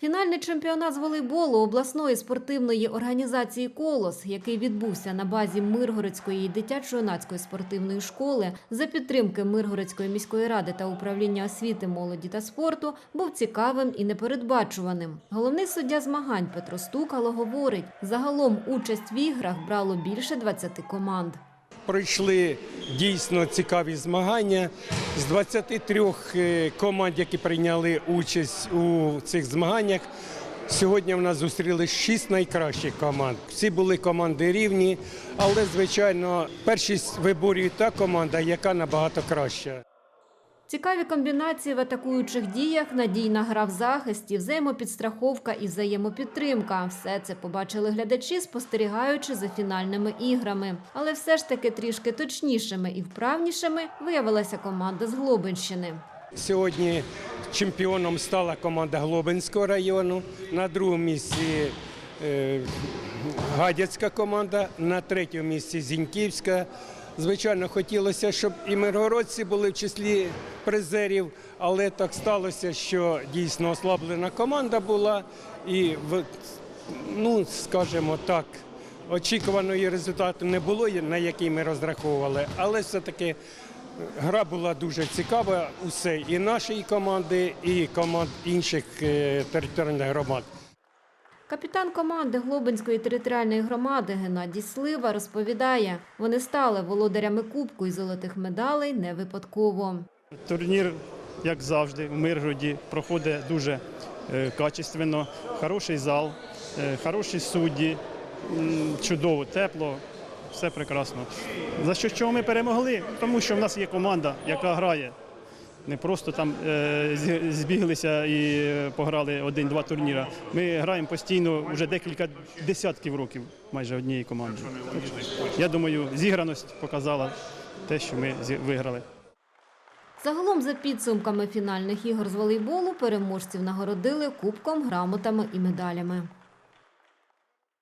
Фінальний чемпіонат з волейболу обласної спортивної організації Колос, який відбувся на базі Миргородської дитячо-юнацької спортивної школи за підтримки Миргородської міської ради та управління освіти, молоді та спорту, був цікавим і непередбачуваним. Головний суддя змагань Петро Стукало говорить: загалом участь в іграх брало більше 20 команд. Пройшли дійсно цікаві змагання з 23 е, команд, які прийняли участь у цих змаганнях. Сьогодні в нас зустріли 6 найкращих команд. Всі були команди рівні, але звичайно першість виборює та команда, яка набагато краща. Цікаві комбінації в атакуючих діях, надійна гра в захисті, взаємопідстраховка і взаємопідтримка. Все це побачили глядачі, спостерігаючи за фінальними іграми. Але все ж таки трішки точнішими і вправнішими виявилася команда з Глобинщини. Сьогодні чемпіоном стала команда Глобинського району. На другому місці е, Гадяцька команда, на третьому місці Зіньківська. Звичайно, хотілося, щоб і миргородці були в числі призерів, але так сталося, що дійсно ослаблена команда була і ну, скажімо так, очікуваного результату не було, на який ми розраховували, але все-таки гра була дуже цікава. Усе і нашої команди, і команд інших е, територіальних громад. Капітан команди Глобинської територіальної громади Геннадій Слива розповідає, вони стали володарями кубку і золотих медалей не випадково. Турнір, як завжди, в Миргороді проходить дуже е, качественно, хороший зал, е, хороші судді, чудово, тепло, все прекрасно. За що чого ми перемогли? Тому що в нас є команда, яка грає. Не просто там е, збіглися і пограли один-два турніри. Ми граємо постійно вже декілька десятків років майже однією командою. Я думаю, зіграність показала те, що ми виграли. Загалом, за підсумками фінальних ігор з волейболу, переможців нагородили кубком, грамотами і медалями.